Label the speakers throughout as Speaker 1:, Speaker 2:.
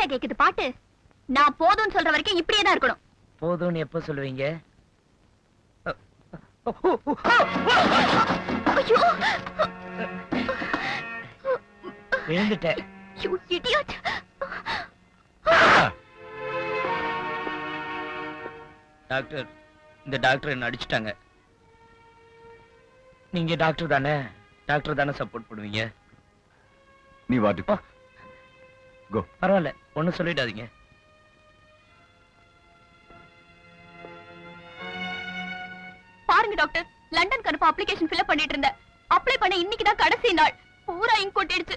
Speaker 1: பாட்டா கேக்குது பாட்டு. நான் போதும்னு சொல்ற வரைக்கும் இப்படியே தான் இருக்கணும்.
Speaker 2: போதும்னு எப்ப சொல்லுவீங்க? விழுந்துட்டேன் டாக்டர் இந்த டாக்டர் என்ன அடிச்சிட்டாங்க. நீங்க டாக்டர் தானே? டாக்டர் தானே சப்போர்ட் பண்ணுவீங்க
Speaker 3: நீ வாட்டு கோ
Speaker 2: பரவாயில்ல ஒண்ணும் சொல்லிடாதீங்க.
Speaker 1: பாருங்க டாக்டர் லண்டன் கருப்பு அப்ளிகேஷன் ஃபில் பண்ணிட்டு இருந்தேன். அப்ளை பண்ண இன்னைக்கு தான் கடைசி நாள். பூரா இங்க் கொட்டிடுச்சு.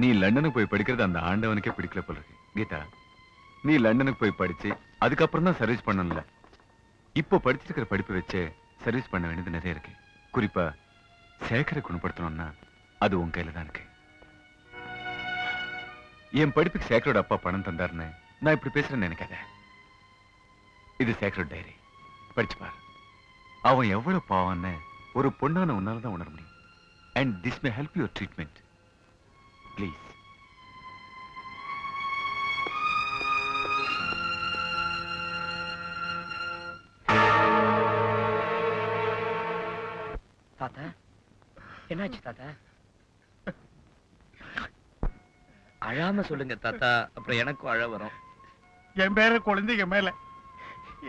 Speaker 3: நீ லண்டனுக்கு போய் படிக்கிறது அந்த ஆண்டவனுக்கே பிடிக்கல போல இருக்கு. கீதா நீ லண்டனுக்கு போய் படிச்சு அதுக்கப்புறம் தான் சர்வீஸ் பண்ணணும்ல. இப்போ படிச்சிருக்கிற படிப்பை வச்சு சர்வீஸ் பண்ண வேண்டியது நிறைய இருக்கு. குறிப்பா சேகரை குணப்படுத்தணும்னா அது உன் கையில தான் இருக்கு. என் படிப்புக்கு சேகரோட அப்பா பணம் தந்தாருன்னு நான் இப்படி பேசுறேன்னு நினைக்காத. இது சேகரோட டைரி படிச்சு பாரு. அவன் எவ்வளவு பாவான்னு ஒரு பொண்ணான உன்னால தான் உணர முடியும். And this may help your treatment please
Speaker 2: தாத்தா என்னாச்சு தாத்தா? அழாம சொல்லுங்க தாத்தா. அப்புறம் எனக்கும் அழ வரும்.
Speaker 4: என் பேர குழந்தைங்க மேல.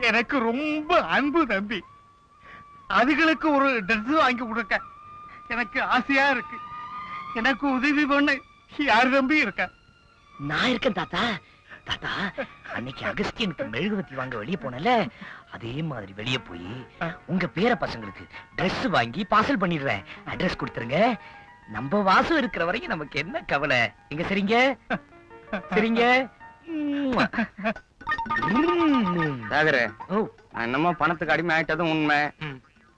Speaker 4: எனக்கு ரொம்ப அன்பு தம்பி. அதுகளுக்கு ஒரு ட்ரெஸ் வாங்கி கொடுக்க எனக்கு ஆசையா இருக்கு. எனக்கு உதவி பண்ண யார் தம்பி இருக்கா?
Speaker 2: நான் இருக்கேன் தாத்தா. தாத்தா அன்னைக்கு அகஸ்தியனுக்கு மெழுகுவத்தி வாங்க வெளியே போனல அதே மாதிரி வெளியே போய் உங்க பேர பசங்களுக்கு Dress வாங்கி பார்சல் பண்ணிடுறேன். அட்ரஸ் கொடுத்துருங்க. நம்ம வாசம் இருக்கிற வரைக்கும் நமக்கு என்ன கவலை? எங்க சரிங்க? சரிங்க.
Speaker 5: சாகரே என்னமோ பணத்துக்கு அடிமை ஆயிட்டதும் உண்மை.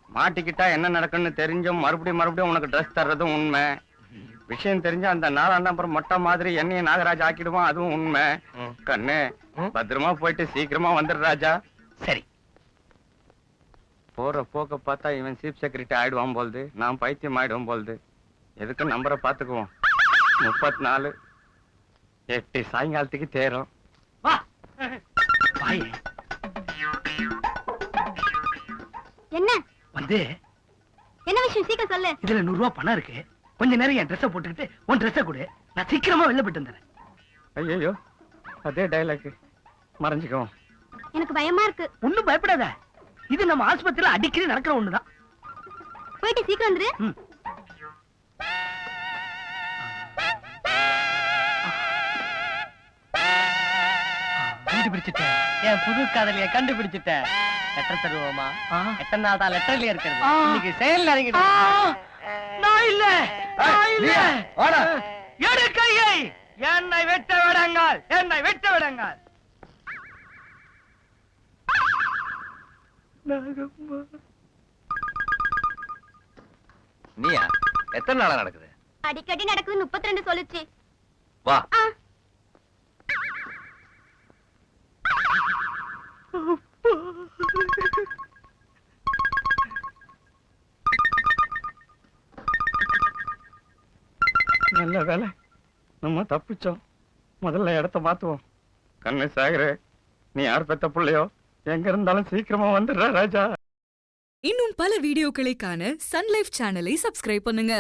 Speaker 5: மாட்டிக்கிட்டா என்ன நடக்குன்னு தெரிஞ்சும் மறுபடியும் மறுபடியும் உனக்கு ட்ரெஸ் தர்றதும் உண்மை. விஷயம் தெரிஞ்சு அந்த நாலாம் நம்பர் மொட்டை மாதிரி என்னைய நாகராஜ் ஆக்கிடுவான் அதுவும் உண்மை. கண்ணு. பத்திரமா போயிட்டு சீக்கிரமா வந்துடு ராஜா.
Speaker 2: சரி.
Speaker 5: போற போக்க பார்த்தா இவன் சீஃப் செக்ரட்டரி ஆயிடுவான் போல்து. நான் பைத்தியம் ஆயிடுவோம் போல்து. எதுக்கு நம்பரை பார்த்துக்குவோம்? முப்பத்தி நாலு எட்டு சாயங்காலத்துக்கு தேரும்.
Speaker 1: என்ன?
Speaker 2: வந்து.
Speaker 1: என்ன விஷயம்? சீக்கிரம் சொல்லு.
Speaker 2: இதுல நூறு ரூபாய் பணம் இருக்கு. கொஞ்ச நேரம் என் ட்ரெஸ்ஸை போட்டுக்கிட்டு உன் ட்ரெஸ்ஸை கொடு. நான் சீக்கிரமா வெளில போயிட்டு வந்துடுறேன்.
Speaker 5: ஐயோ அதே டைலாக் மறைஞ்சுக்குவோம்
Speaker 1: எனக்கு பயமா இருக்கு.
Speaker 2: ஒண்ணும் பயப்படாத. இது நம்ம ஆஸ்பத்திரியில அடிக்கடி நடக்கிற ஒண்ணுதான்.
Speaker 1: போயிட்டு சீக்கிரம் வந்துரு.
Speaker 2: கண்டுபிடிச்சிட்டேன்.
Speaker 6: என் புது காதலிய கண்டுபிடிச்சிட்டேன். லெட்டர் தருவோமா? எத்தனை நாள் தான் லெட்டர்லயே இருக்கிறது. இன்னைக்கு செயல் இறங்கிடு
Speaker 2: நான் இல்ல. நான் இல்ல. எடு கையை. என்னை வெட்ட விடுங்கள். என்னை வெட்ட விடுங்கள்.
Speaker 5: நீயா எத்தனை நாளா நடக்குது?
Speaker 1: அடிக்கடி நடக்குது முப்பத்தி ரெண்டு சொல்லுச்சு.
Speaker 5: வா. நல்ல வேலை. நம்ம தப்பிச்சோம். முதல்ல இடத்த மாத்துவோம். கண்ணு சாகரு நீ யார் பெத்த புள்ளையோ? எங்க இருந்தாலும் சீக்கிரமா வந்துடுற ராஜா.
Speaker 7: இன்னும் பல வீடியோக்களை காண சன் லைஃப் சேனலை சப்ஸ்கிரைப் பண்ணுங்க.